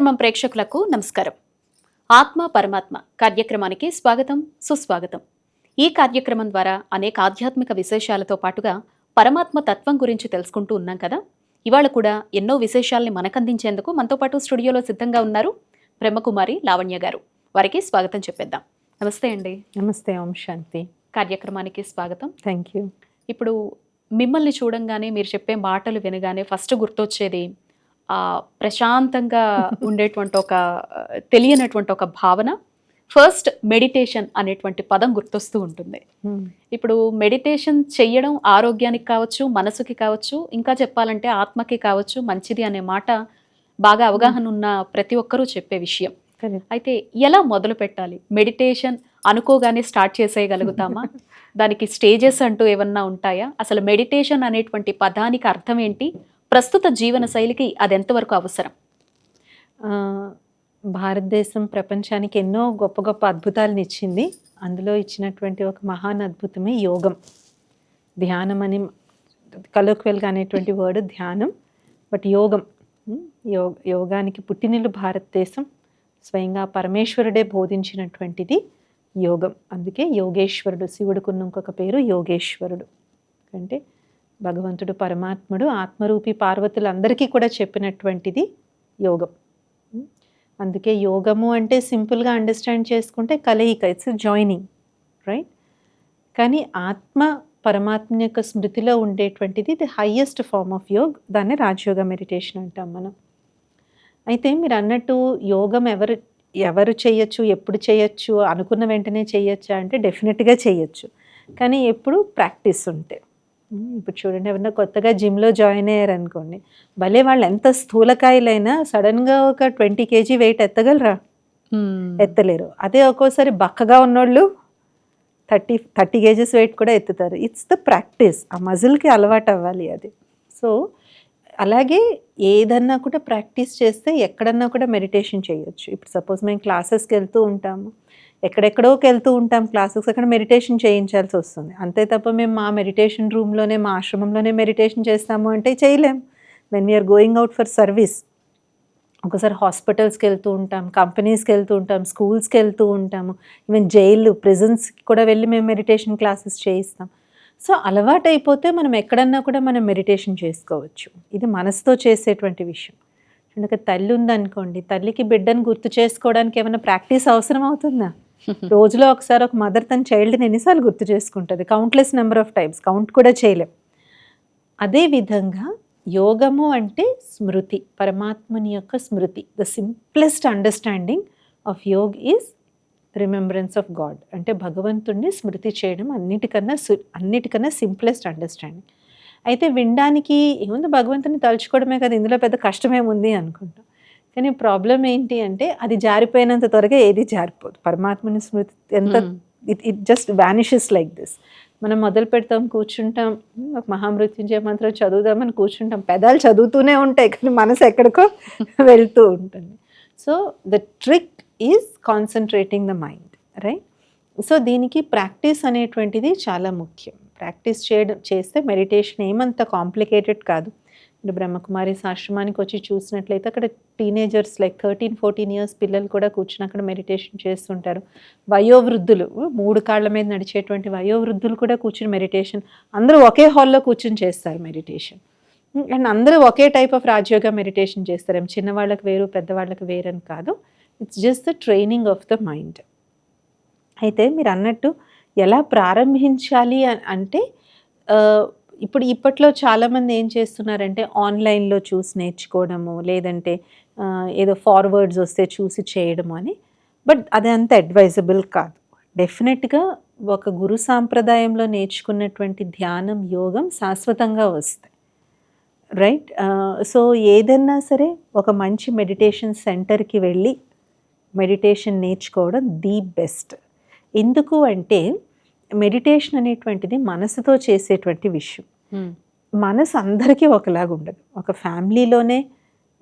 ధర్మం ప్రేక్షకులకు నమస్కారం. ఆత్మ పరమాత్మ కార్యక్రమానికి స్వాగతం సుస్వాగతం. ఈ కార్యక్రమం ద్వారా అనేక ఆధ్యాత్మిక విశేషాలతో పాటుగా పరమాత్మ తత్వం గురించి తెలుసుకుంటూ ఉన్నాం కదా? ఇవాళ కూడా ఎన్నో విశేషాల్ని మనకందించేందుకు మనతో పాటు స్టూడియోలో సిద్ధంగా ఉన్నారు బ్రహ్మకుమారి లావణ్య గారు. వారికి స్వాగతం చెప్పేద్దాం. నమస్తే అండి. నమస్తే ఓం శాంతి. కార్యక్రమానికి స్వాగతం. థ్యాంక్ యూ ఇప్పుడు మిమ్మల్ని చూడంగానే మీరు చెప్పే మాటలు వినగానే ఫస్ట్ గుర్తొచ్చేది ప్రశాంతంగా ఉండేటువంటి ఒక తెలియనటువంటి ఒక భావన. ఫస్ట్ మెడిటేషన్ అనేటువంటి పదం గుర్తొస్తూ ఉంటుంది. ఇప్పుడు మెడిటేషన్ చెయ్యడం ఆరోగ్యానికి కావచ్చు మనసుకి కావచ్చు ఇంకా చెప్పాలంటే ఆత్మకి కావచ్చు మంచిది అనే మాట బాగా అవగాహన ఉన్న ప్రతి ఒక్కరూ చెప్పే విషయం. అయితే ఎలా మొదలు పెట్టాలి? మెడిటేషన్ అనుకోగానే స్టార్ట్ చేసేయగలుగుతామా? దానికి స్టేజెస్ అంటూ ఏమన్నా ఉంటాయా? అసలు మెడిటేషన్ అనేటువంటి పదానికి అర్థం ఏంటి? ప్రస్తుత జీవన శైలికి అది ఎంతవరకు అవసరం? భారతదేశం ప్రపంచానికి ఎన్నో గొప్ప గొప్ప అద్భుతాలను ఇచ్చింది. అందులో ఇచ్చినటువంటి ఒక మహాన్ అద్భుతమే యోగం. ధ్యానం అని కలోక్వెల్గా అనేటువంటి వర్డ్ ధ్యానం బట్ యోగం. యో యోగానికి పుట్టినిల్లు భారతదేశం. స్వయంగా పరమేశ్వరుడే బోధించినటువంటిది యోగం. అందుకే యోగేశ్వరుడు శివుడుకున్న ఇంకొక పేరు యోగేశ్వరుడు. అంటే భగవంతుడు పరమాత్ముడు ఆత్మరూపి పార్వతులందరికీ కూడా చెప్పినటువంటిది యోగం. అందుకే యోగము అంటే సింపుల్గా అండర్స్టాండ్ చేసుకుంటే కలయిక ఇట్స్ జాయినింగ్ రైట్ కానీ ఆత్మ పరమాత్మ యొక్క స్మృతిలో ఉండేటువంటిది the highest form of yog దాన్ని రాజయోగ మెడిటేషన్ అంటాం మనం. అయితే మీరు అన్నట్టు యోగం ఎవరు ఎవరు చేయొచ్చు ఎప్పుడు చేయొచ్చు అనుకున్న వెంటనే చేయొచ్చా అంటే డెఫినెట్గా చేయొచ్చు. కానీ ఎప్పుడు ప్రాక్టీస్ ఉంటే. ఇప్పుడు చూడండి ఎవరైనా కొత్తగా జిమ్లో జాయిన్ అయ్యారు అనుకోండి భలే వాళ్ళు ఎంత స్థూలకాయలైనా సడన్గా ఒక ట్వంటీ కేజీ వెయిట్ ఎత్తగలరా? ఎత్తలేరు. అదే ఒక్కోసారి బక్కగా ఉన్నోళ్ళు థర్టీ థర్టీ కేజెస్ వెయిట్ కూడా ఎత్తుతారు. ఇట్స్ ద ప్రాక్టీస్ ఆ మజిల్కి అలవాటు అవ్వాలి అది. సో అలాగే ఏదన్నా కూడా ప్రాక్టీస్ చేస్తే ఎక్కడన్నా కూడా మెడిటేషన్ చేయొచ్చు. ఇప్పుడు సపోజ్ మేము క్లాసెస్కి వెళ్తూ ఉంటాము. ఎక్కడెక్కడోకి వెళ్తూ ఉంటాం క్లాసెస్ అక్కడ మెడిటేషన్ చేయించాల్సి వస్తుంది అంతే తప్ప మేము మా మెడిటేషన్ రూమ్లోనే మా ఆశ్రమంలోనే మెడిటేషన్ చేస్తాము అంటే చేయలేం. When we are going out for service ఒకసారి హాస్పిటల్స్కి వెళ్తూ ఉంటాం కంపెనీస్కి వెళ్తూ ఉంటాం స్కూల్స్కి వెళ్తూ ఉంటాము. ఈవెన్ జైళ్ళు ప్రిజన్స్కి కూడా వెళ్ళి మేము మెడిటేషన్ క్లాసెస్ చేయిస్తాం. సో అలవాటు అయిపోతే మనం ఎక్కడన్నా కూడా మనం మెడిటేషన్ చేసుకోవచ్చు. ఇది మనసుతో చేసేటువంటి విషయం. అందుకే తల్లి ఉందనుకోండి తల్లికి బిడ్డను గుర్తు చేసుకోవడానికి ఏమైనా ప్రాక్టీస్ అవసరం అవుతుందా రోజులో ఒకసారి ఒక మదర్ తన చైల్డ్ని ఎన్నిసార్లు గుర్తు చేసుకుంటుంది. Countless number of times count కూడా చేయలేం. అదే విధంగా యోగము అంటే స్మృతి పరమాత్మని యొక్క స్మృతి. The simplest understanding of yog is remembrance of God అంటే భగవంతుణ్ణి స్మృతి చేయడం అన్నిటికన్నా సు- అన్నిటికన్నా సింప్లెస్ట్ అండర్స్టాండింగ్ అయితే వినడానికి ఏముంది? భగవంతుని తలుచుకోవడమే కదా ఇందులో పెద్ద కష్టమేముంది అనుకుంటాం. కానీ ప్రాబ్లం ఏంటి అంటే అది జారిపోయినంత త్వరగా ఏది జారిపోదు. పరమాత్మని స్మృతి ఎంత it it just vanishes like this మనం మొదలు పెడతాం కూర్చుంటాం "ఉమ్, ఒక మహామృత్యుంజయ మంత్రం చదువుదామని కూర్చుంటాం. పెదాలు చదువుతూనే ఉంటాయి కానీ మనసు ఎక్కడికో వెళ్తూ ఉంటుంది. So the trick is concentrating the mind right so దీనికి ప్రాక్టీస్ అనేటువంటిది చాలా ముఖ్యం. ప్రాక్టీస్ చేయడం చేస్తే మెడిటేషన్ ఏమంత కాంప్లికేటెడ్ కాదు. ఇప్పుడు బ్రహ్మకుమారి ఆశ్రమానికి వచ్చి చూసినట్లయితే అక్కడ teenagers like thirteen fourteen years పిల్లలు కూడా కూర్చుని అక్కడ మెడిటేషన్ చేస్తుంటారు. వయోవృద్ధులు మూడు కాళ్ళ మీద నడిచేటువంటి వయోవృద్ధులు కూడా కూర్చుని మెడిటేషన్ అందరూ ఒకే హాల్లో కూర్చుని చేస్తారు మెడిటేషన్ అండ్ అందరూ ఒకే టైప్ ఆఫ్ రాజయోగా మెడిటేషన్ చేస్తారు. చిన్నవాళ్ళకి వేరు పెద్దవాళ్ళకి వేరని కాదు. It's just the training of the mind అయితే మీరు అన్నట్టు ఎలా ప్రారంభించాలి అంటే ఇప్పుడు ఇప్పట్లో చాలామంది ఏం చేస్తున్నారంటే ఆన్లైన్లో చూసి నేర్చుకోవడము లేదంటే ఏదో ఫార్వర్డ్స్ వస్తే చూసి చేయడము అని. బట్ అది అంత అడ్వైజబుల్ కాదు. డెఫినెట్గా ఒక గురు సాంప్రదాయంలో నేర్చుకున్నటువంటి ధ్యానం యోగం శాశ్వతంగా వస్తాయి. రైట్? సో ఏదన్నా సరే ఒక మంచి మెడిటేషన్ సెంటర్కి వెళ్ళి మెడిటేషన్ నేర్చుకోవడం ది బెస్ట్. ఎందుకు అంటే మెడిటేషన్ అనేటువంటిది మనసుతో చేసేటువంటి విషయం. మనసు అందరికీ ఒకలాగా ఉండదు. ఒక ఫ్యామిలీలోనే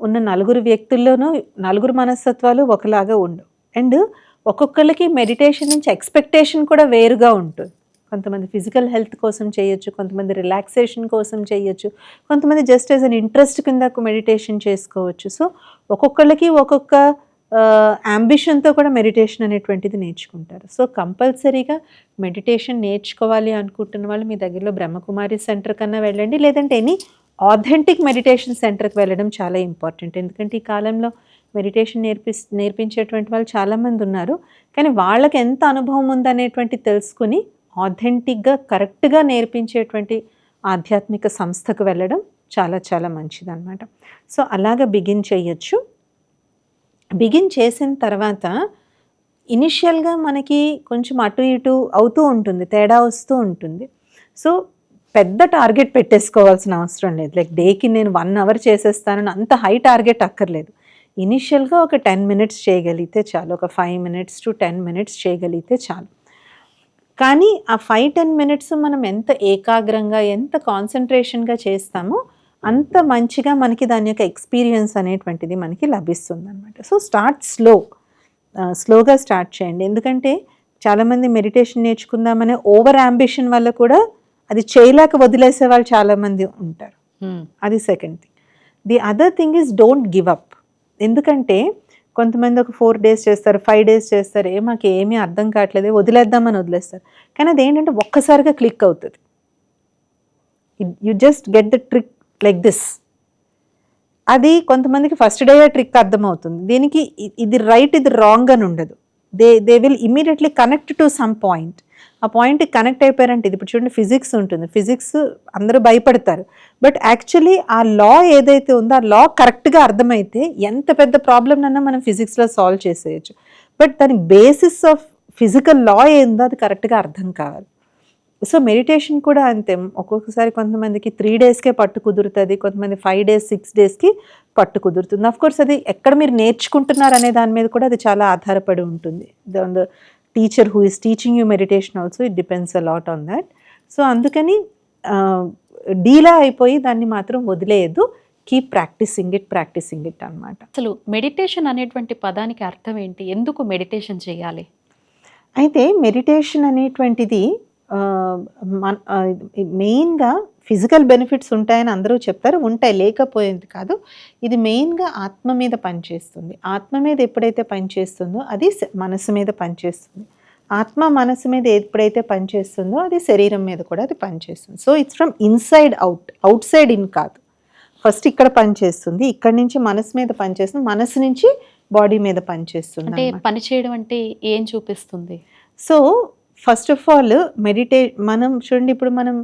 ఉన్న నలుగురు వ్యక్తుల్లోనూ నలుగురు మనస్తత్వాలు ఒకలాగా ఉండవు. అండ్ ఒక్కొక్కరికి మెడిటేషన్ నుంచి ఎక్స్పెక్టేషన్ కూడా వేరుగా ఉంటుంది. కొంతమంది ఫిజికల్ హెల్త్ కోసం చేయొచ్చు కొంతమంది రిలాక్సేషన్ కోసం చేయొచ్చు కొంతమంది జస్ట్ యాజ్ అన్ ఇంట్రెస్ట్ కింద మెడిటేషన్ చేసుకోవచ్చు. సో ఒక్కొక్కళ్ళకి ఒక్కొక్క అంబిషన్తో కూడా మెడిటేషన్ అనేటువంటిది నేర్చుకుంటారు. సో కంపల్సరీగా మెడిటేషన్ నేర్చుకోవాలి అనుకుంటున్న వాళ్ళు మీ దగ్గరలో బ్రహ్మకుమారి సెంటర్ కన్నా వెళ్ళండి. లేదంటే ఎనీ ఆథెంటిక్ మెడిటేషన్ సెంటర్కి వెళ్ళడం చాలా ఇంపార్టెంట్ ఎందుకంటే ఈ కాలంలో మెడిటేషన్ నేర్పి నేర్పించేటువంటి వాళ్ళు చాలామంది ఉన్నారు. కానీ వాళ్ళకి ఎంత అనుభవం ఉందనేటువంటి తెలుసుకుని ఆథెంటిక్గా కరెక్ట్గా నేర్పించేటువంటి ఆధ్యాత్మిక సంస్థకు వెళ్ళడం చాలా చాలా మంచిదన్నమాట. సో అలాగ బిగిన్ చేయొచ్చు. బిగిన్ చేసిన తర్వాత ఇనిషియల్గా మనకి కొంచెం అటు ఇటు అవుతూ ఉంటుంది తేడా వస్తూ ఉంటుంది. సో పెద్ద టార్గెట్ పెట్టేసుకోవాల్సిన అవసరం లేదు. లైక్ డేకి నేను వన్ అవర్ చేసేస్తానని అంత హై టార్గెట్ అక్కర్లేదు. ఇనిషియల్గా ఒక టెన్ మినిట్స్ చేయగలిగితే చాలు. ఒక five minutes to ten minutes చేయగలిగితే చాలు. కానీ ఆ ఫైవ్ టెన్ మినిట్స్ మనం ఎంత ఏకాగ్రంగా ఎంత కాన్సన్ట్రేషన్గా చేస్తామో అంత మంచిగా మనకి దాని యొక్క ఎక్స్పీరియన్స్ అనేటువంటిది మనకి లభిస్తుంది అనమాట సో స్టార్ట్ స్లో స్లోగా స్టార్ట్ చేయండి. ఎందుకంటే చాలామంది మెడిటేషన్ నేర్చుకుందామనే ఓవర్ అంబిషన్ వల్ల కూడా అది చేయలేక వదిలేసే వాళ్ళు చాలామంది ఉంటారు. అది second thing the other thing is don't give up ఎందుకంటే కొంతమంది ఒక ఫోర్ డేస్ చేస్తారు ఫైవ్ డేస్ చేస్తారు. ఏ మాకు ఏమీ అర్థం కావట్లేదు వదిలేద్దామని వదిలేస్తారు. కానీ అది ఏంటంటే ఒక్కసారిగా క్లిక్ అవుతుంది. You just get the trick like this. అది కొంతమందికి ఫస్ట్ డే ట్రిక్ అర్థమవుతుంది. దీనికి ఇది రైట్ ఇది రాంగ్ అని ఉండదు. They they will immediately connect to some point. ఆ పాయింట్ కనెక్ట్ అయిపోయారంటే ఇది ఇప్పుడు చూడండి ఫిజిక్స్ ఉంటుంది. ఫిజిక్స్ అందరూ భయపడతారు. బట్ యాక్చువల్లీ ఆ లా ఏదైతే ఉందో ఆ లా కరెక్ట్గా అర్థమైతే ఎంత పెద్ద ప్రాబ్లమ్నన్నా మనం ఫిజిక్స్లో సాల్వ్ చేసేయచ్చు. బట్ దాని బేసిస్ ఆఫ్ ఫిజికల్ లా ఏందో అది కరెక్ట్గా అర్థం కావాలి. సో మెడిటేషన్ కూడా అంతే. ఒక్కొక్కసారి కొంతమందికి త్రీ డేస్కే పట్టు కుదురుతుంది కొంతమంది ఫైవ్ డేస్ సిక్స్ డేస్కి పట్టు కుదురుతుంది. అఫ్ కోర్స్ అది ఎక్కడ మీరు నేర్చుకుంటున్నారు అనే దాని మీద కూడా అది చాలా ఆధారపడి ఉంటుంది. The teacher who is teaching you meditation also it depends a lot on that so అందుకని డీలా అయిపోయి దాన్ని మాత్రం వదిలేయద్దు. Keep practicing it practicing it అన్నమాట. అసలు మెడిటేషన్ అనేటువంటి పదానికి అర్థం ఏంటి? ఎందుకు మెడిటేషన్ చేయాలి? అయితే మెడిటేషన్ అనేటువంటిది మన మెయిన్గా ఫిజికల్ బెనిఫిట్స్ ఉంటాయని అందరూ చెప్తారు ఉంటాయి లేకపోయేది కాదు. ఇది మెయిన్గా ఆత్మ మీద పనిచేస్తుంది. ఆత్మ మీద ఎప్పుడైతే పనిచేస్తుందో అది మనసు మీద పనిచేస్తుంది. ఆత్మ మనసు మీద ఎప్పుడైతే పనిచేస్తుందో అది శరీరం మీద కూడా అది పనిచేస్తుంది. So it's from inside out outside in కాదు. ఫస్ట్ ఇక్కడ పనిచేస్తుంది ఇక్కడ నుంచి మనసు మీద పనిచేస్తుంది మనసు నుంచి బాడీ మీద పనిచేస్తుంది అంటే అన్నమాట. పని చేయడం అంటే ఏం చూపిస్తుంది? సో ఫస్ట్ ఆఫ్ ఆల్ మెడిటే మనం చూడండి ఇప్పుడు మనం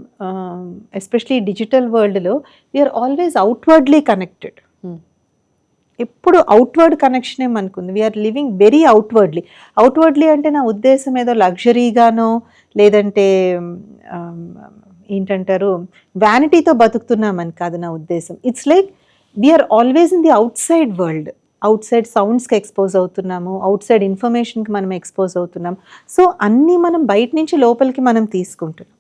ఎస్పెషలీ డిజిటల్ వరల్డ్లో we are always outwardly connected. ఎప్పుడు అవుట్వర్డ్ కనెక్షనే మనకుంది we are living very outwardly outwardly అంటే నా ఉద్దేశం ఏదో లగ్జరీగానో లేదంటే ఏంటంటారు వ్యానిటీతో బతుకుతున్నామని కాదు నా ఉద్దేశం. It's like we are always in the outside world outside సౌండ్స్కి expose అవుతున్నాము అవుట్ సైడ్ ఇన్ఫర్మేషన్కి మనం ఎక్స్పోజ్ అవుతున్నాం సో అన్నీ మనం బయట నుంచి లోపలికి మనం తీసుకుంటున్నాం.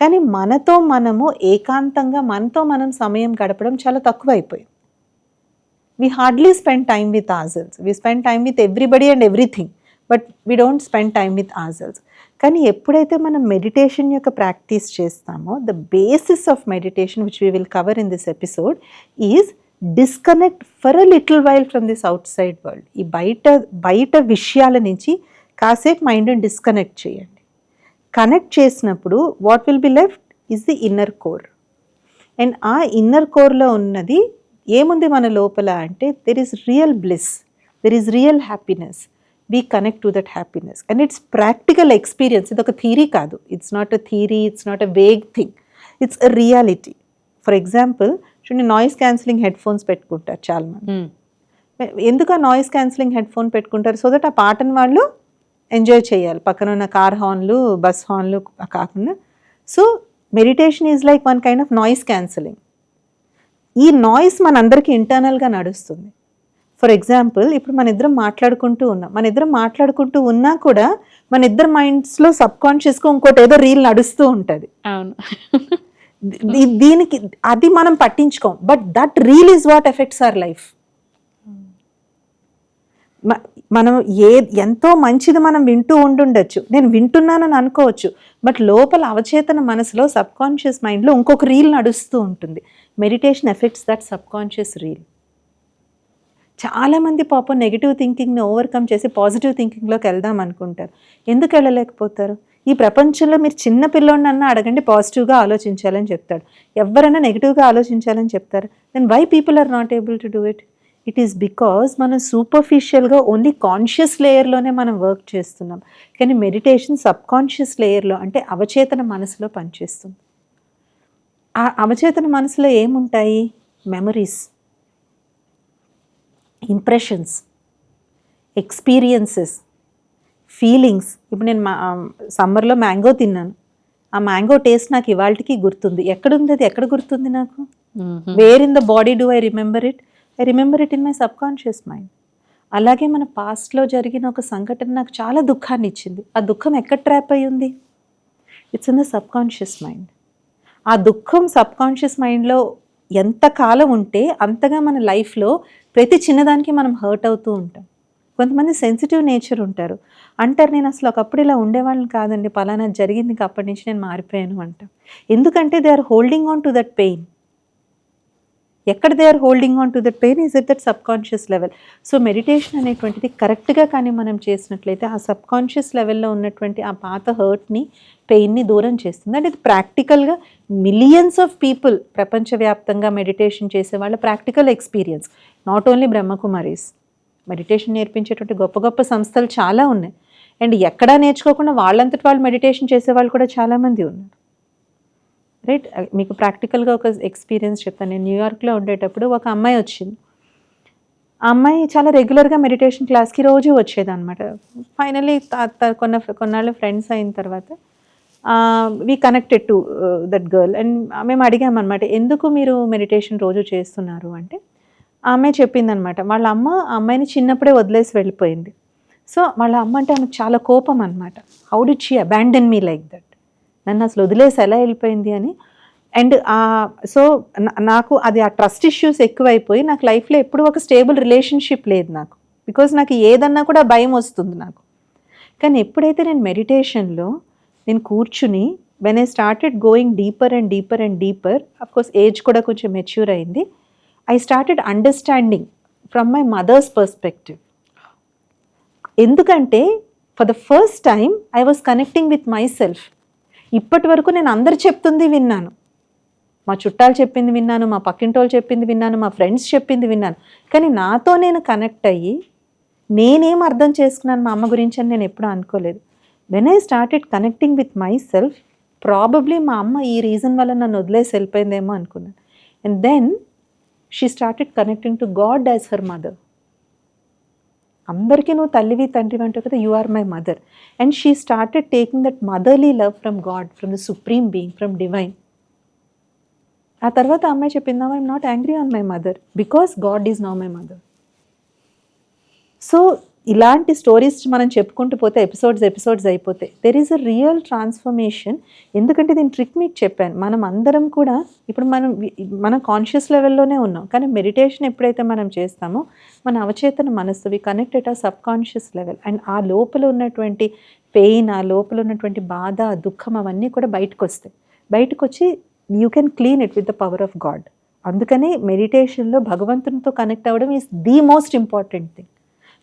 కానీ మనతో మనము ఏకాంతంగా మనతో మనం సమయం గడపడం చాలా తక్కువ అయిపోయింది we hardly spend time with ourselves we spend time with everybody and everything but we don't spend time with ourselves కానీ ఎప్పుడైతే మనం మెడిటేషన్ యొక్క ప్రాక్టీస్ చేస్తామో the basis of meditation which we will cover in this episode is disconnect for a little while from this outside world ఈ బయట బయట విషయాల నుంచి కాసేపు మైండ్ని డిస్కనెక్ట్ చేయండి. కనెక్ట్ చేసినప్పుడు what will be left is the inner core and ఆ ఇన్నర్ కోర్లో ఉన్నది ఏముంది మన లోపల అంటే there is real bliss there is real happiness we connect to that happiness and it's practical experience ఇది ఒక థీరీ కాదు. It's not a theory it's not a vague thing it's a reality for example చూడండి noise cancelling headphones పెట్టుకుంటారు చాలామంది. Um. ఎందుకు ఆ noise cancelling head phone పెట్టుకుంటారు? So that ఆ పాటను వాళ్ళు ఎంజాయ్ చేయాలి. పక్కన ఉన్న కార్ హార్న్లు బస్ హార్న్లు కాకుండా. So meditation is like one kind of noise cancelling ఈ నాయిస్ మనందరికీ ఇంటర్నల్గా నడుస్తుంది. ఫర్ ఎగ్జాంపుల్ ఇప్పుడు మన ఇద్దరం మాట్లాడుకుంటూ ఉన్నాం. మన ఇద్దరం మాట్లాడుకుంటూ ఉన్నా కూడా మన ఇద్దరు మైండ్స్లో సబ్ కాన్షియస్గా ఇంకోటి ఏదో రీల్ నడుస్తూ ఉంటుంది. అవును. దీనికి అది మనం పట్టించుకోం. But that reel is what effects our life మనం ఏ ఎంతో మంచిది మనం వింటూ ఉండుండొచ్చు. నేను వింటున్నానని అనుకోవచ్చు. బట్ లోపల అవచేతన మనసులో సబ్ కాన్షియస్ మైండ్లో ఇంకొక రీల్ నడుస్తూ ఉంటుంది. Meditation effects that subconscious reel చాలామంది పాపం నెగిటివ్ థింకింగ్ని ఓవర్కమ్ చేసి పాజిటివ్ థింకింగ్లోకి వెళ్దాం అనుకుంటారు. ఎందుకు వెళ్ళలేకపోతారు? ఈ ప్రపంచంలో మీరు చిన్న పిల్లోడినన్నా అడగండి పాజిటివ్గా ఆలోచించాలని చెప్తాడు. ఎవరైనా నెగిటివ్గా ఆలోచించాలని చెప్తారు? Then why people are not able to do it it is because మనం సూపర్ఫిషియల్గా ఓన్లీ కాన్షియస్ లేయర్లోనే మనం వర్క్ చేస్తున్నాం. కానీ మెడిటేషన్ సబ్ కాన్షియస్ లేయర్లో అంటే అవచేతన మనసులో పనిచేస్తుంది. ఆ అవచేతన మనసులో ఏముంటాయి? Memories impressions experiences feelings. ఇప్పుడు నేను మా సమ్మర్లో మ్యాంగో తిన్నాను. ఆ మ్యాంగో టేస్ట్ నాకు ఇవాళకి గుర్తుంది. ఎక్కడుంది అది? ఎక్కడ గుర్తుంది నాకు? Where in the body do I remember it I remember it in my subconscious mind అలాగే మన పాస్ట్లో జరిగిన ఒక సంఘటన నాకు చాలా దుఃఖాన్ని ఇచ్చింది. ఆ దుఃఖం ఎక్కడ ట్రాప్ అయి ఉంది? It's in the subconscious mind ఆ దుఃఖం సబ్ కాన్షియస్ మైండ్లో ఎంత కాలం ఉంటే అంతగా మన లైఫ్లో ప్రతి చిన్నదానికి మనం హర్ట్ అవుతూ ఉంటాం. కొంతమంది సెన్సిటివ్ నేచర్ ఉంటారు. అంటారు నేను అసలు ఒకప్పుడు ఇలా ఉండేవాళ్ళని కాదండి. పలానా జరిగింది అప్పటి నుంచి నేను మారిపోయాను అంట. ఎందుకంటే they are holding on to that pain ఎక్కడ they are holding on to that pain is at that subconscious level so meditation అనేటువంటిది కరెక్ట్గా కానీ మనం చేసినట్లయితే ఆ సబ్ కాన్షియస్ లెవెల్లో ఉన్నటువంటి ఆ పాత హర్ట్ని పెయిన్ని దూరం చేస్తుంది. అంటే ఇది ప్రాక్టికల్గా మిలియన్స్ ఆఫ్ పీపుల్ ప్రపంచవ్యాప్తంగా మెడిటేషన్ చేసే వాళ్ళ practical experience not only Brahma Kumaris meditation నేర్పించేటువంటి గొప్ప గొప్ప సంస్థలు చాలా ఉన్నాయి. అండ్ ఎక్కడా నేర్చుకోకుండా వాళ్ళంతటి వాళ్ళు మెడిటేషన్ చేసే వాళ్ళు కూడా చాలామంది ఉన్నారు. రైట్ మీకు ప్రాక్టికల్గా ఒక ఎక్స్పీరియన్స్ చెప్తాను. నేను న్యూయార్క్లో ఉండేటప్పుడు ఒక అమ్మాయి వచ్చింది. ఆ అమ్మాయి చాలా రెగ్యులర్గా మెడిటేషన్ క్లాస్కి రోజు వచ్చేదన్నమాట. ఫైనలీ కొన్న కొన్నాళ్ళు ఫ్రెండ్స్ అయిన తర్వాత we connected to that girl. And మేము అడిగామన్నమాట ఎందుకు మీరు మెడిటేషన్ రోజు చేస్తున్నారు? అంటే ఆమె చెప్పిందనమాట వాళ్ళ అమ్మ అమ్మాయిని చిన్నప్పుడే వదిలేసి వెళ్ళిపోయింది. సో వాళ్ళ అమ్మ అంటే ఆమెకు చాలా కోపం అనమాట how did she abandon me like that నన్ను అసలు వదిలేసి ఎలా వెళ్ళిపోయింది? అని. అండ్ సో నాకు అది ఆ ట్రస్ట్ ఇష్యూస్ ఎక్కువైపోయి నాకు లైఫ్లో ఎప్పుడు ఒక స్టేబుల్ రిలేషన్షిప్ లేదు నాకు బికాజ్ నాకు ఏదన్నా కూడా భయం వస్తుంది నాకు. కానీ ఎప్పుడైతే నేను మెడిటేషన్లో నేను కూర్చుని when I started going deeper and deeper and deeper of course age కూడా కొంచెం మెచ్యూర్ అయింది I started understanding from my mother's perspective ఎందుకంటే for the first time I was connecting with myself ఇప్పటి వరకు నేను అందరు చెప్తుంది విన్నాను. మా చుట్టాలు చెప్పింది విన్నాను మా పక్కింటోళ్ళు చెప్పింది విన్నాను మా ఫ్రెండ్స్ చెప్పింది విన్నాను. కానీ నాతో నేను కనెక్ట్ అయ్యి నేనేం అర్థం చేసుకున్నాను మా అమ్మ గురించి అని నేను ఎప్పుడూ అనుకోలేదు. When I started connecting with myself probably మా అమ్మ ఈ రీజన్ వల్ల నన్ను వదిలేసి వెళ్ళిపోయిందేమో అనుకున్నాను. And then she started connecting to God as her mother అందరికీ నువ్వు తల్లివి తండ్రివి అంటావు కదా you are my mother and she started taking that motherly love from God from the supreme being from divine ఆ తర్వాత అమ్మాయి చెప్పింది I'm not angry on my mother because God is now my mother so ఇలాంటి stories మనం చెప్పుకుంటూ పోతే episodes episodes అయిపోతాయి. There is a real transformation ఎందుకంటే దీని ట్రిక్ మీకు చెప్పాను. మనం అందరం కూడా ఇప్పుడు మనం మన కాన్షియస్ లెవెల్లోనే ఉన్నాం. కానీ మెడిటేషన్ ఎప్పుడైతే మనం చేస్తామో మన అవచేతన మనస్సు we at a subconscious level and ఆ లోపల ఉన్నటువంటి పెయిన్ ఆ లోపల ఉన్నటువంటి బాధ దుఃఖం అవన్నీ కూడా బయటకు వస్తాయి. బయటకు వచ్చి you can clean it with the power of God అందుకనే మెడిటేషన్లో భగవంతునితో కనెక్ట్ అవ్వడం is the most important thing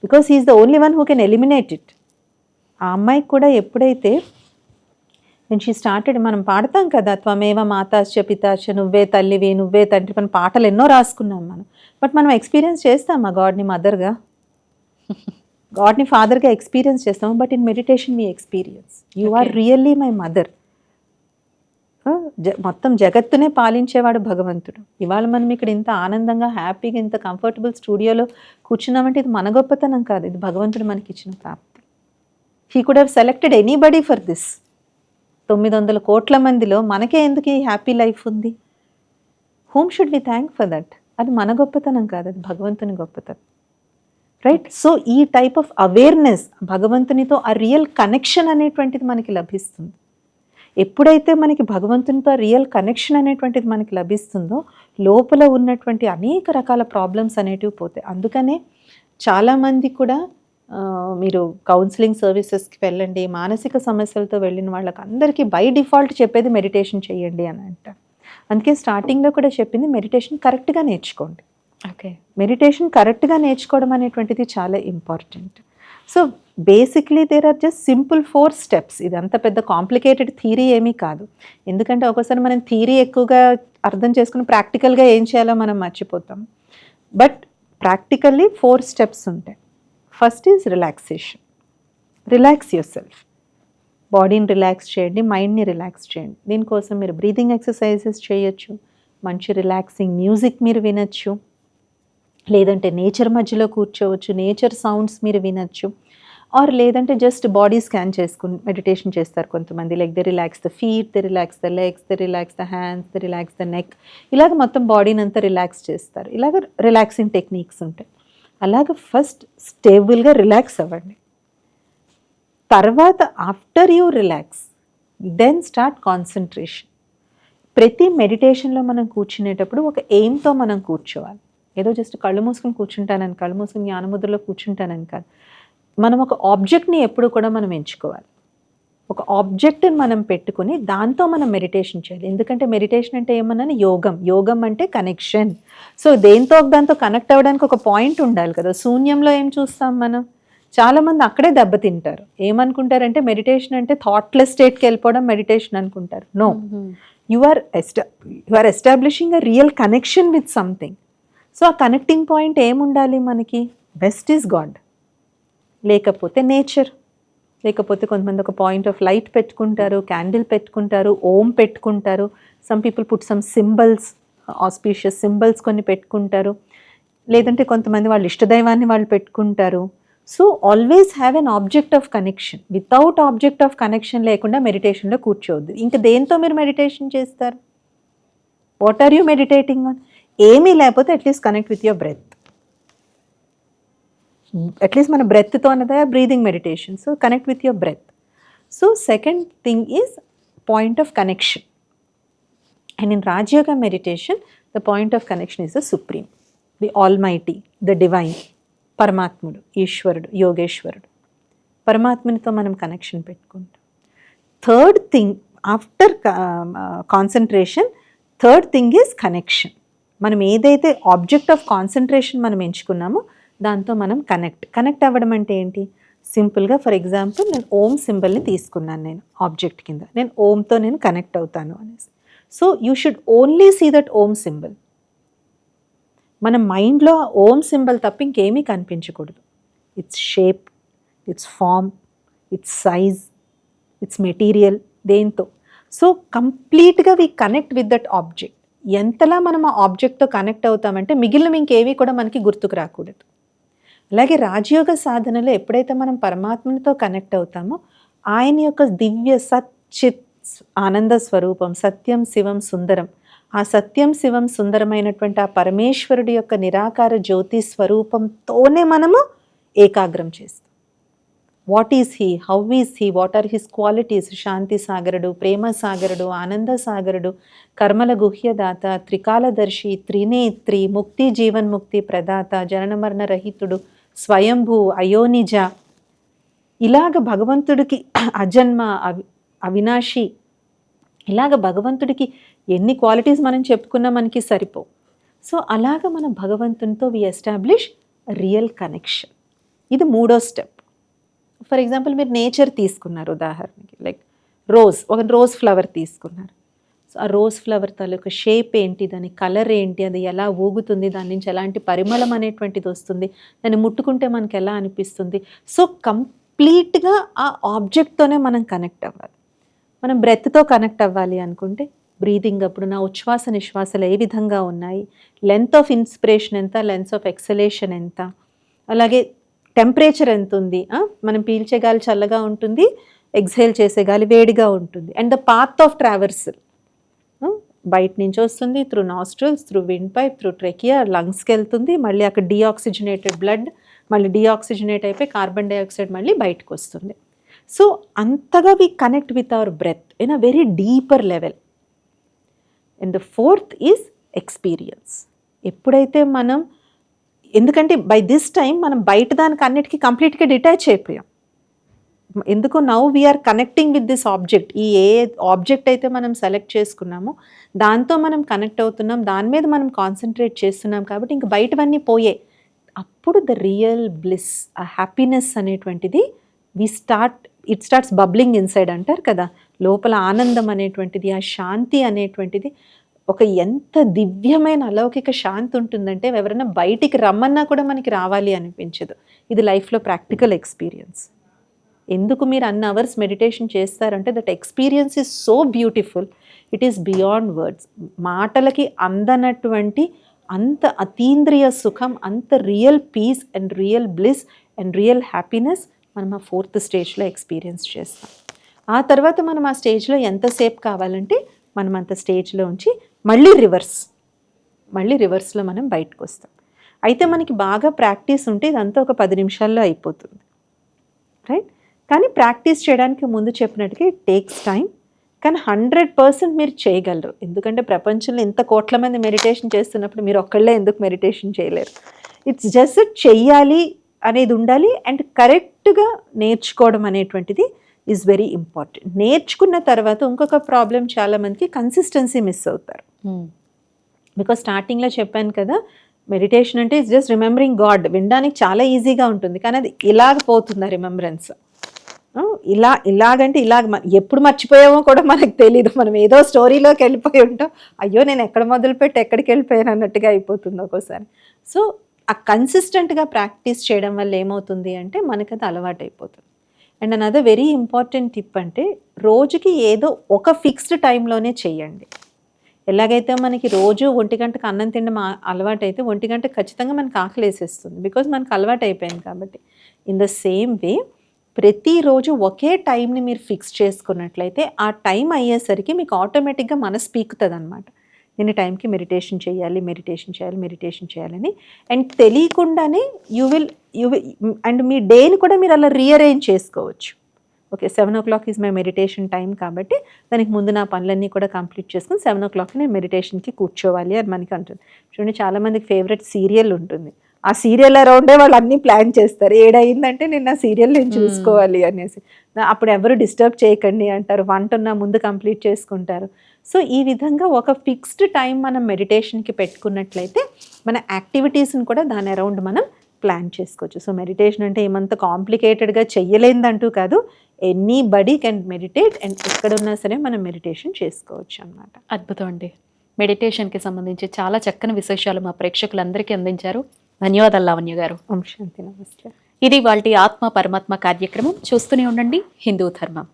because is the only one who can eliminate it ఆ అమ్మాయికి కూడా ఎప్పుడైతే నేను షీ స్టార్టెడ్ మనం పాడతాం కదా త్వమేవ మాతాశ్చ పితాశ్చ నువ్వే తల్లివి నువ్వే తండ్రి మన పాటలు ఎన్నో రాసుకున్నాం మనం. బట్ మనం ఎక్స్పీరియన్స్ చేస్తాం ఆ గాడ్ని మదర్గా. గాడ్ని ఫాదర్గా ఎక్స్పీరియన్స్ చేస్తాం but in meditation me experience you are really my mother మొత్తం జగత్తునే పాలించేవాడు భగవంతుడు. ఇవాళ మనం ఇక్కడ ఇంత ఆనందంగా హ్యాపీగా ఇంత కంఫర్టబుల్ స్టూడియోలో కూర్చున్నామంటే ఇది మన గొప్పతనం కాదు. ఇది భగవంతుడు మనకి ఇచ్చిన ప్రాప్తి. He could have selected anybody for this తొమ్మిది వందల కోట్ల మందిలో మనకే ఎందుకు ఈ హ్యాపీ లైఫ్ ఉంది? How much should we thank for that అది మన గొప్పతనం కాదు. అది భగవంతుని గొప్పతనం. రైట్ సో ఈ టైప్ ఆఫ్ అవేర్నెస్ భగవంతునితో ఆ రియల్ కనెక్షన్ అనేటువంటిది మనకి లభిస్తుంది. ఎప్పుడైతే మనకి భగవంతునితో రియల్ కనెక్షన్ అనేటువంటిది మనకి లభిస్తుందో లోపల ఉన్నటువంటి అనేక రకాల ప్రాబ్లమ్స్ అనేటివి పోతాయి. అందుకనే చాలామంది కూడా మీరు కౌన్సిలింగ్ సర్వీసెస్కి వెళ్ళండి మానసిక సమస్యలతో వెళ్ళిన వాళ్ళకి అందరికీ బై డిఫాల్ట్ చెప్పేది మెడిటేషన్ చేయండి అని అంటారు. అందుకే స్టార్టింగ్లో కూడా చెప్పింది మెడిటేషన్ కరెక్ట్గా నేర్చుకోండి. ఓకే. మెడిటేషన్ కరెక్ట్గా నేర్చుకోవడం అనేటువంటిది చాలా important. So basically there are just simple four steps. ఇది అంత పెద్ద కాంప్లికేటెడ్ థీరీ ఏమీ కాదు. ఎందుకంటే ఒకసారి మనం థీరీ ఎక్కువగా అర్థం చేసుకుని ప్రాక్టికల్గా ఏం చేయాలో మనం మర్చిపోతాం. బట్ ప్రాక్టికల్లీ ఫోర్ స్టెప్స్ ఉంటాయి. First is relaxation. Relax yourself బాడీని రిలాక్స్ చేయండి మైండ్ని రిలాక్స్ చేయండి. దీనికోసం మీరు బ్రీదింగ్ ఎక్సర్సైజెస్ చేయొచ్చు. మంచి రిలాక్సింగ్ మ్యూజిక్ మీరు వినొచ్చు. లేదంటే నేచర్ మధ్యలో కూర్చోవచ్చు నేచర్ సౌండ్స్ మీరు వినొచ్చు. ఆర్ లేదంటే జస్ట్ బాడీ స్కాన్ చేసుకుని మెడిటేషన్ చేస్తారు కొంతమంది. Like the relax the feet the relax the legs the relax the hands the relax the neck ఇలాగ మొత్తం బాడీని అంతా రిలాక్స్ చేస్తారు. ఇలాగ రిలాక్సింగ్ టెక్నిక్స్ ఉంటాయి. అలాగ ఫస్ట్ స్టేబుల్గా రిలాక్స్ అవ్వండి. తర్వాత after you relax then start concentration ప్రతి మెడిటేషన్లో మనం కూర్చునేటప్పుడు ఒక ఎయిమ్తో మనం కూర్చోవాలి. ఏదో జస్ట్ కళ్ళు మూసుకుని కూర్చుంటానని కళ్ళు మూసుకుని జ్ఞానముద్రలో కూర్చుంటానని కాదు. మనం ఒక ఆబ్జెక్ట్ని ఎప్పుడు కూడా మనం ఎంచుకోవాలి. ఒక ఆబ్జెక్ట్ని మనం పెట్టుకుని దాంతో మనం మెడిటేషన్ చేయాలి. ఎందుకంటే మెడిటేషన్ అంటే ఏమన్నాను? యోగం. యోగం అంటే కనెక్షన్ సో దేంతో దాంతో కనెక్ట్ అవ్వడానికి ఒక పాయింట్ ఉండాలి కదా. శూన్యంలో ఏం చూస్తాం మనం? చాలామంది అక్కడే దెబ్బతింటారు. ఏమనుకుంటారంటే మెడిటేషన్ అంటే థాట్లెస్ స్టేట్కి వెళ్ళిపోవడం మెడిటేషన్ అనుకుంటారు. No you are esta you are establishing a real connection with something so ఆ కనెక్టింగ్ పాయింట్ ఏముండాలి మనకి? బెస్ట్ ఈజ్ గాడ్ లేకపోతే నేచర్ లేకపోతే కొంతమంది ఒక పాయింట్ ఆఫ్ లైట్ పెట్టుకుంటారు క్యాండిల్ పెట్టుకుంటారు ఓం పెట్టుకుంటారు. Some people put some symbols auspicious symbols కొన్ని పెట్టుకుంటారు. లేదంటే కొంతమంది వాళ్ళ ఇష్టదైవాన్ని వాళ్ళు పెట్టుకుంటారు. So always have an object of connection without object of connection లేకుండా మెడిటేషన్లో కూర్చోవద్దు. ఇంకా దేంతో మీరు మెడిటేషన్ చేస్తారు? What are you meditating on ఏమీ లేకపోతే at least connect with your breath at least మన బ్రెత్తో అన్నదే breathing meditation so connect with your breath so second thing is point of connection and in Rajayoga meditation the point of connection is the supreme the almighty the divine పరమాత్ముడు ఈశ్వరుడు యోగేశ్వరుడు పరమాత్మునితో మనం connection పెట్టుకుంటాం. Third thing after concentration third thing is connection మనం ఏదైతే object of concentration మనం ఎంచుకున్నామో దాంతో మనం కనెక్ట్ కనెక్ట్ అవ్వడం అంటే ఏంటి? సింపుల్గా ఫర్ ఎగ్జాంపుల్ నేను ఓం సింబల్ని తీసుకున్నాను నేను ఆబ్జెక్ట్ కింద. నేను ఓంతో నేను కనెక్ట్ అవుతాను అనేసి. So you should only see that Om symbol. మన మైండ్లో ఆ ఓం సింబల్ తప్ప ఇంకేమీ కనిపించకూడదు. It's shape it's form it's size it's material దేంతో. సో కంప్లీట్గా we connect with that object ఎంతలా మనం ఆ ఆబ్జెక్ట్తో కనెక్ట్ అవుతామంటే మిగిలిన ఇంకేవి కూడా మనకి గుర్తుకు రాకూడదు. అలాగే రాజయోగ సాధనలో ఎప్పుడైతే మనం పరమాత్మనితో కనెక్ట్ అవుతామో ఆయన యొక్క దివ్య సచ్చిత్ ఆనంద స్వరూపం సత్యం శివం సుందరం ఆ సత్యం శివం సుందరమైనటువంటి ఆ పరమేశ్వరుడి యొక్క నిరాకార జ్యోతి స్వరూపంతోనే మనము ఏకాగ్రం చేస్తాం. What is he how is he what are his qualities శాంతి సాగరుడు ప్రేమ సాగరుడు ఆనంద సాగరుడు కర్మల గుహ్యదాత త్రికాలదర్శి త్రినేత్రి ముక్తి జీవన్ముక్తి ప్రదాత జనన మరణ రహితుడు స్వయంభూ అయోనిజ ఇలాగ భగవంతుడికి అజన్మ అవి అవినాశి. ఇలాగ భగవంతుడికి ఎన్ని క్వాలిటీస్ మనం చెప్పుకున్నా మనకి సరిపోవు సో అలాగ మన భగవంతునితో వి ఎస్టాబ్లిష్ రియల్ కనెక్షన్ ఇది మూడో స్టెప్ ఫర్ ఎగ్జాంపుల్ మీరు నేచర్ తీసుకున్నారు ఉదాహరణకి లైక్ రోజ్ ఒక రోజ్ ఫ్లవర్ తీసుకున్నారు. సో ఆ రోజ్ ఫ్లవర్ తాలూకు షేప్ ఏంటి దాని కలర్ ఏంటి అది ఎలా ఊగుతుంది దాని నుంచి ఎలాంటి పరిమళం అనేటువంటిది వస్తుంది దాన్ని ముట్టుకుంటే మనకి ఎలా అనిపిస్తుంది. సో కంప్లీట్గా ఆ ఆబ్జెక్ట్తోనే మనం కనెక్ట్ అవ్వాలి. మనం బ్రెత్తో కనెక్ట్ అవ్వాలి అనుకుంటే బ్రీదింగ్ అప్పుడు నా ఉచ్ఛ్వాస నిశ్వాసలు ఏ విధంగా ఉన్నాయి లెంత్ ఆఫ్ ఇన్స్పిరేషన్ ఎంత లెన్స్ ఆఫ్ ఎక్సలేషన్ ఎంత అలాగే టెంపరేచర్ ఎంత ఉంది? మనం పీల్చే గాలి చల్లగా ఉంటుంది ఎక్స్హేల్ చేసే గాలి వేడిగా ఉంటుంది. And the path of traversal బయట నుంచి వస్తుంది through nostrils through wind pipe through trachea లంగ్స్కి వెళ్తుంది మళ్ళీ అక్కడ డీఆక్సిజనేటెడ్ బ్లడ్ మళ్ళీ డీఆక్సిజనేట్ అయిపోయి కార్బన్ డైఆక్సైడ్ మళ్ళీ బయటకు వస్తుంది. సో అంతగా we connect with our breath in a very deeper level and the fourth is experience ఎప్పుడైతే మనం ఎందుకంటే బై దిస్ టైం మనం బయట దానికి అన్నిటికీ కంప్లీట్గా డిటాచ్ అయిపోయాం. ఎందుకు now we are connecting with this object ఈ ఏ ఆబ్జెక్ట్ అయితే మనం సెలెక్ట్ చేసుకున్నామో దాంతో మనం కనెక్ట్ అవుతున్నాం దాని మీద మనం కాన్సన్ట్రేట్ చేస్తున్నాం కాబట్టి ఇంక బయటవన్నీ పోయే. అప్పుడు ద రియల్ బ్లిస్ ఆ హ్యాపీనెస్ అనేటువంటిది we start it starts bubbling inside అంటారు కదా. లోపల ఆనందం అనేటువంటిది ఆ శాంతి అనేటువంటిది ఒక ఎంత దివ్యమైన అలౌకిక శాంతి ఉంటుందంటే ఎవరైనా బయటికి రమ్మన్నా కూడా మనకి రావాలి అనిపించదు. ఇది లైఫ్లో ప్రాక్టికల్ ఎక్స్పీరియన్స్ ఎందుకు మీరు అన్ని అవర్స్ మెడిటేషన్ చేస్తారంటే that experience is so beautiful it is beyond words మాటలకి అందనటువంటి అంత అతీంద్రియ సుఖం అంత real peace and real bliss and real happiness మనం ఆ ఫోర్త్ స్టేజ్లో ఎక్స్పీరియన్స్ చేస్తాం. ఆ తర్వాత మనం ఆ స్టేజ్లో ఎంతసేపు కావాలంటే మనం అంత స్టేజ్లో ఉంచి మళ్ళీ రివర్స్. మళ్ళీ రివర్స్లో మనం బయటకు వస్తాం అయితే మనకి బాగా ప్రాక్టీస్ ఉంటే ఇదంతా ఒక పది నిమిషాల్లో అయిపోతుంది. రైట్? కానీ ప్రాక్టీస్ చేయడానికి ముందు చెప్పినట్టుగా ఇట్ టేక్స్ టైం కానీ హండ్రెడ్ పర్సెంట్ మీరు చేయగలరు. ఎందుకంటే ప్రపంచంలో ఇంత కోట్ల మంది మెడిటేషన్ చేస్తున్నప్పుడు మీరు ఒక్కళ్ళే ఎందుకు మెడిటేషన్ చేయలేరు? ఇట్స్ జస్ట్ చెయ్యాలి అనేది ఉండాలి అండ్ కరెక్ట్గా నేర్చుకోవడం అనేటువంటిది ఈజ్ వెరీ ఇంపార్టెంట్ నేర్చుకున్న తర్వాత ఇంకొక ప్రాబ్లం చాలామందికి కన్సిస్టెన్సీ మిస్ అవుతారు. బికాస్ స్టార్టింగ్లో చెప్పాను కదా మెడిటేషన్ అంటే ఇట్స్ జస్ట్ రిమెంబరింగ్ గాడ్ వినడానికి చాలా ఈజీగా ఉంటుంది. కానీ అది ఇలాగ పోతుంది రిమెంబరెన్స్ ఇలా ఇలాగంటే ఇలాగ ఎప్పుడు మర్చిపోయామో కూడా మనకు తెలియదు మనం ఏదో స్టోరీలోకి వెళ్ళిపోయి ఉంటాం. అయ్యో నేను ఎక్కడ మొదలుపెట్టి ఎక్కడికి వెళ్ళిపోయాను అన్నట్టుగా అయిపోతుంది ఒక్కోసారి. సో ఆ కన్సిస్టెంట్గా ప్రాక్టీస్ చేయడం వల్ల ఏమవుతుంది అంటే మనకు అది అలవాటు అయిపోతుంది and another very important tip అంటే రోజుకి ఏదో ఒక ఫిక్స్డ్ టైంలోనే చెయ్యండి ఎలాగైతే మనకి రోజు ఒంటి గంటకు అన్నం తినడం అలవాటు అయితే ఒంటి గంట ఖచ్చితంగా మనకు ఆకలి వేసేస్తుంది బికాజ్ మనకు అలవాటు అయిపోయింది కాబట్టి. ఇన్ ద సేమ్ వే ప్రతిరోజు ఒకే టైంని మీరు ఫిక్స్ చేసుకున్నట్లయితే ఆ టైం అయ్యేసరికి మీకు ఆటోమేటిక్గా మనసు పీకుతుంది అనమాట నేను టైంకి మెడిటేషన్ చేయాలి మెడిటేషన్ చేయాలి మెడిటేషన్ చేయాలని. అండ్ తెలియకుండానే you will you will and మీ డేని కూడా మీరు అలా రీఅరేంజ్ చేసుకోవచ్చు. Okay seven o'clock is my meditation time కాబట్టి దానికి ముందు నా పనులన్నీ కూడా కంప్లీట్ చేసుకుని సెవెన్ ఓ క్లాక్ నేను మెడిటేషన్కి కూర్చోవాలి అని మనకి అంటుంది. చూడండి చాలామందికి ఫేవరెట్ సీరియల్ ఉంటుంది. ఆ సీరియల్ అరౌండే వాళ్ళు అన్నీ ప్లాన్ చేస్తారు. ఏడయిందంటే నేను ఆ సీరియల్ నేను చూసుకోవాలి అనేసి. అప్పుడు ఎవరు డిస్టర్బ్ చేయకండి అంటారు. వంట ఉన్న ముందు కంప్లీట్ చేసుకుంటారు. సో ఈ విధంగా ఒక ఫిక్స్డ్ టైం మనం మెడిటేషన్కి పెట్టుకున్నట్లయితే మన యాక్టివిటీస్ని కూడా దాని అరౌండ్ మనం ప్లాన్ చేసుకోవచ్చు. సో మెడిటేషన్ అంటే ఏమంత కాంప్లికేటెడ్గా చెయ్యలేదంటూ కాదు. Anybody can meditate and ఎక్కడున్నా సరే మనం మెడిటేషన్ చేసుకోవచ్చు అన్నమాట. అద్భుతం అండి. మెడిటేషన్కి సంబంధించి చాలా చక్కని విశేషాలు మా ప్రేక్షకులందరికీ అందించారు. ధన్యవాదాలు లావణ్య గారు. నమస్తే. ఇది వాళ్ళ ఆత్మ పరమాత్మ కార్యక్రమం. చూస్తూనే ఉండండి. హిందూ ధర్మం.